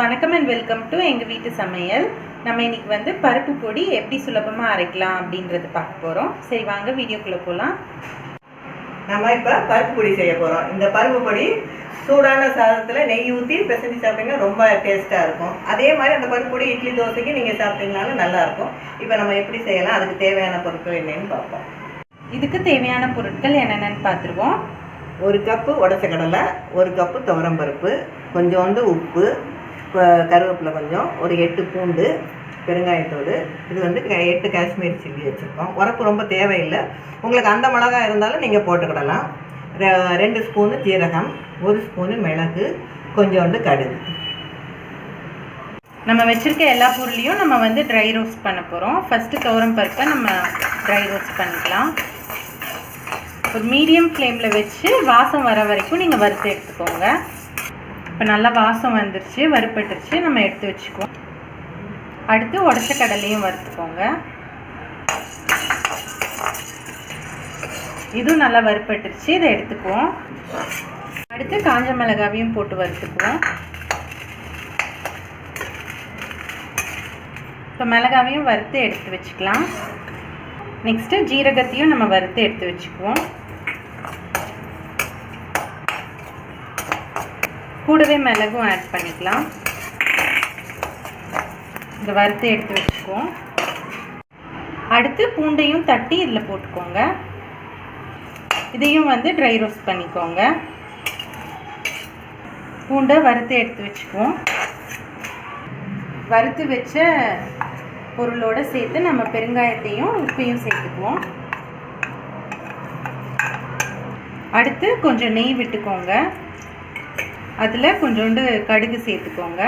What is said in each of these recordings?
வணக்கம் and welcome to எங்கள் வீட்டு சமையல். நம்ம இன்னைக்கு வந்து பருப்பு பொடி எப்படி சுலபமாக அரைக்கலாம் அப்படின்றது பார்க்க போகிறோம் சரி வாங்க வீடியோக்குள்ளே போகலாம் நம்ம இப்போ பருப்பு பொடி செய்ய போகிறோம் இந்த பருப்பு பொடி சூடான சாதத்தில் நெய் ஊற்றி பிசைஞ்சு சாப்பிட்டீங்கன்னா ரொம்ப டேஸ்ட்டாக இருக்கும். அதே மாதிரி அந்த பருப்பு பொடி இட்லி தோசைக்கு நீங்கள் சாப்பிட்டீங்கனாலும் நல்லாயிருக்கும் இப்போ நம்ம எப்படி செய்யலாம்? அதுக்கு தேவையான பொருட்கள் என்னன்னு பார்ப்போம். இதுக்கு தேவையான பொருட்கள் என்னென்னு பார்த்துருவோம். ஒரு கப்பு உடச்ச கடலை ஒரு கப்பு துவரம் பருப்பு கொஞ்சோண்டு உப்பு கருவேப்பிலை கொஞ்சம் ஒரு எட்டு பூண்டு பெருங்காயத்தோடு இது வந்து க- எட்டு காஷ்மீர் சில்லி வச்சுருக்கோம். உரப்பு ரொம்ப தேவையில்லை. உங்களுக்கு அந்த மிளகா இருந்தாலும் நீங்கள் போட்டுக்கிடலாம். ரெ- ரெண்டு ஸ்பூனு ஜீரகம் ஒரு ஸ்பூனு மிளகு கொஞ்சோண்டு கடுகு. நம்ம வச்சுருக்க எல்லா பொருளையும் நம்ம வந்து ட்ரை ரோஸ்ட் பண்ண போகிறோம் ஃபஸ்ட்டு துவரம் பருப்பை நம்ம ட்ரை ரோஸ்ட் பண்ணிக்கலாம். ஒரு மீடியம் ஃப்ளேமில் வச்சு வாசம் வர வரைக்கும் நீங்கள் வறுத்து எடுத்துக்கோங்க. இப்போ நல்லா வாசம் வந்துருச்சு வறுப்பட்டுருச்சு நம்ம எடுத்து வச்சுக்குவோம். அடுத்து உடச்ச கடலையும் வறுத்துக்கோங்க. இதுவும் நல்லா வறுப்பட்டுருச்சு இதை எடுத்துக்குவோம். அடுத்து காஞ்ச மிளகாவையும் போட்டு வறுத்துக்குவோம். இப்போ மிளகாவையும் வறுத்து எடுத்து வச்சுக்கலாம். நெக்ஸ்ட்டு ஜீரகத்தையும் நம்ம வறுத்து எடுத்து வச்சுக்குவோம். கூடவே மிளகும் ஆட் பண்ணிக்கலாம். இந்த வறுத்து எடுத்து வச்சுக்குவோம். அடுத்து பூண்டையும் தட்டி இதில் போட்டுக்கோங்க. இதையும் வந்து ட்ரை ரோஸ்ட் பண்ணிக்கோங்க. பூண்டை வறுத்து எடுத்து வச்சுக்குவோம். வறுத்து வச்ச பொருளோட சேர்த்து நம்ம பெருங்காயத்தையும் உப்பையும் சேர்த்துக்குவோம். அடுத்து கொஞ்சம் நெய் விட்டுக்கோங்க. அதில் கொஞ்சோண்டு கடுகு சேர்த்துக்கோங்க.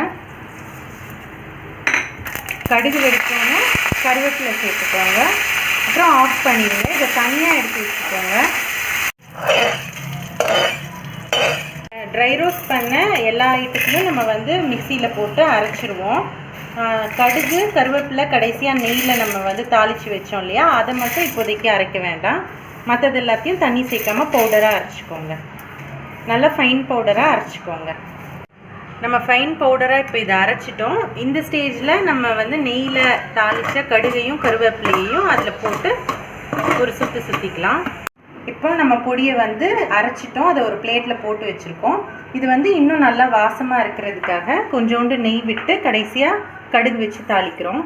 கடுகு வெடிச்சோன்னே கருவேப்பிலை சேர்த்துக்கோங்க. அப்புறம் ஆஃப் பண்ணிடுங்க. இதை தனியாக எடுத்து வச்சுக்கோங்க. ட்ரை ரோஸ்ட் பண்ண எல்லா ஐட்டத்துலையும் நம்ம வந்து மிக்சியில் போட்டு அரைச்சிருவோம். கடுகு கருவேப்பிலை கடைசியாக நெய்யில் நம்ம வந்து தாளித்து வச்சோம் இல்லையா? அதை மட்டும் இப்போதைக்கு அரைக்க வேண்டாம். மற்றது எல்லாத்தையும் தண்ணி சேர்க்காம பவுடராக அரைச்சிக்கோங்க. நல்லா ஃபைன் பவுடராக அரைச்சிக்கோங்க. நம்ம ஃபைன் பவுடராக இப்போ இதை அரைச்சிட்டோம். இந்த ஸ்டேஜில் நம்ம வந்து நெய்யில் தாளித்த கடுகையும் கருவேப்பிலையையும் அதில் போட்டு ஒரு சுற்றி சுற்றிக்கலாம் இப்போ நம்ம பொடியை வந்து அரைச்சிட்டோம். அதை ஒரு பிளேட்டில் போட்டு வச்சுருக்கோம். இது வந்து இன்னும் நல்லா வாசமாக இருக்கிறதுக்காக கொஞ்சோண்டு நெய் விட்டு கடைசியாக கடுகு வச்சு தாளிக்கிறோம்.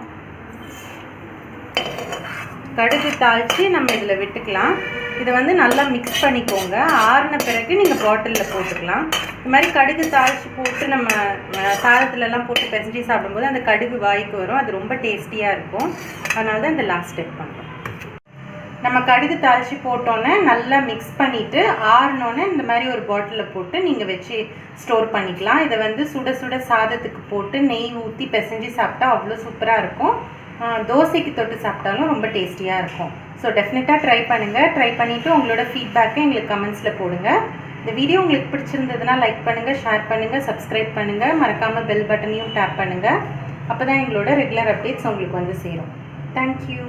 கடுகு தாளித்து நம்ம இதில் விட்டுக்கலாம். இதை வந்து நல்லா மிக்ஸ் பண்ணிக்கோங்க. ஆறின பிறகு நீங்கள் பாட்டிலில் போட்டுக்கலாம். இது மாதிரி கடுகு தாளித்து போட்டு நம்ம சாதத்துலலாம் போட்டு பிசைஞ்சு சாப்பிடும்போது அந்த கடுகு வாய்க்கு வரும். அது ரொம்ப டேஸ்டியாக இருக்கும். அதனால தான் இந்த லாஸ்ட் ஸ்டெப் பண்ணுறோம் நம்ம கடுகு தாளித்து போட்டோன்னே நல்லா மிக்ஸ் பண்ணிவிட்டு ஆறினோன்னே இந்த மாதிரி ஒரு பாட்டிலில் போட்டு நீங்கள் வச்சு ஸ்டோர் பண்ணிக்கலாம். இதை வந்து சுட சுட சாதத்துக்கு போட்டு நெய் ஊற்றி பிசைஞ்சு சாப்பிட்டா அவ்வளோ சூப்பராக இருக்கும். தோசைக்கு தொட்டு சாப்பிட்டாலும் ரொம்ப டேஸ்டியாக இருக்கும். ஸோ டெஃபினட்டாக ட்ரை பண்ணுங்கள் ட்ரை பண்ணிவிட்டு உங்களோட ஃபீட்பேக்கை எங்களுக்கு கமெண்ட்ஸில் போடுங்க. இந்த வீடியோ உங்களுக்கு பிடிச்சிருந்ததுன்னா லைக் பண்ணுங்கள் ஷேர் பண்ணுங்கள் சப்ஸ்கிரைப் பண்ணுங்கள் மறக்காமல் பெல் பட்டனையும் டேப் பண்ணுங்கள் அப்போ தான் எங்களோட ரெகுலர் அப்டேட்ஸ் உங்களுக்கு வந்து சேரும். தேங்க்யூ